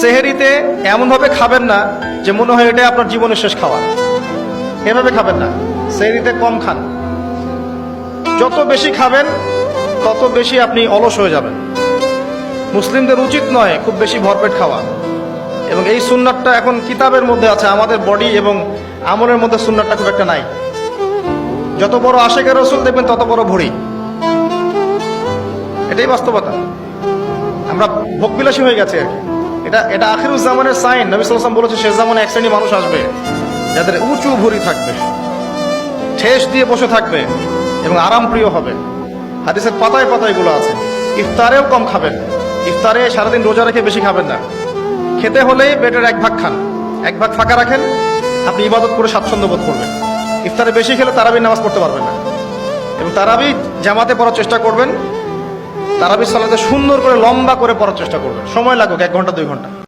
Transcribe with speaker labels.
Speaker 1: সেহেরিতে এমনভাবে খাবেন না যে মনে হয় এটা আপনার জীবনের শেষ খাওয়া। এভাবে খাবেন না। সেহেরিতে কম খান। যত বেশি খাবেন, তত বেশি আপনি অলস হয়ে যাবেন। মুসলিমদের উচিত নয় খুব বেশি ভরপেট খাওয়া। এবং এই সুন্নাতটা এখন কিতাবের মধ্যে আছে, আমাদের বডি এবং আমলের মধ্যে সুন্নাতটা খুব একটা নাই। যত বড় আশেকের রসুল দেখবেন, তত বড় ভরি এটাই বাস্তবতা। আমরা ভোগবিলাসী হয়ে গেছে আর কি। এটা এটা আখিরুজ্জামানের সাইন। নবী সাল্লাম বলেছে শেষ জামানে এক শ্রেণি মানুষ আসবে, যাদের উঁচু ভুরি থাকবে, ঠেস দিয়ে বসে থাকবে এবং আরাম প্রিয় হবে। হাদিসের পাতায় পাতায়গুলো আছে। ইফতারেও কম খাবেন। ইফতারে সারাদিন রোজা রেখে বেশি খাবেন না। খেতে হলেই পেটের এক ভাগ খান। এক ভাগ ফাঁকা রাখেন, আপনি ইবাদত করে স্বাচ্ছন্দ্য বোধ করবেন। ইফতারে বেশি খেলে তারাবি নামাজ পড়তে পারবেন না। এবং তারাবি জামাতে পড়ার চেষ্টা করবেন তারাবি সালাতে সুন্দর করে লম্বা করে পড়ার চেষ্টা করবেন। সময় লাগুক, এক ঘণ্টা, দুই ঘণ্টা।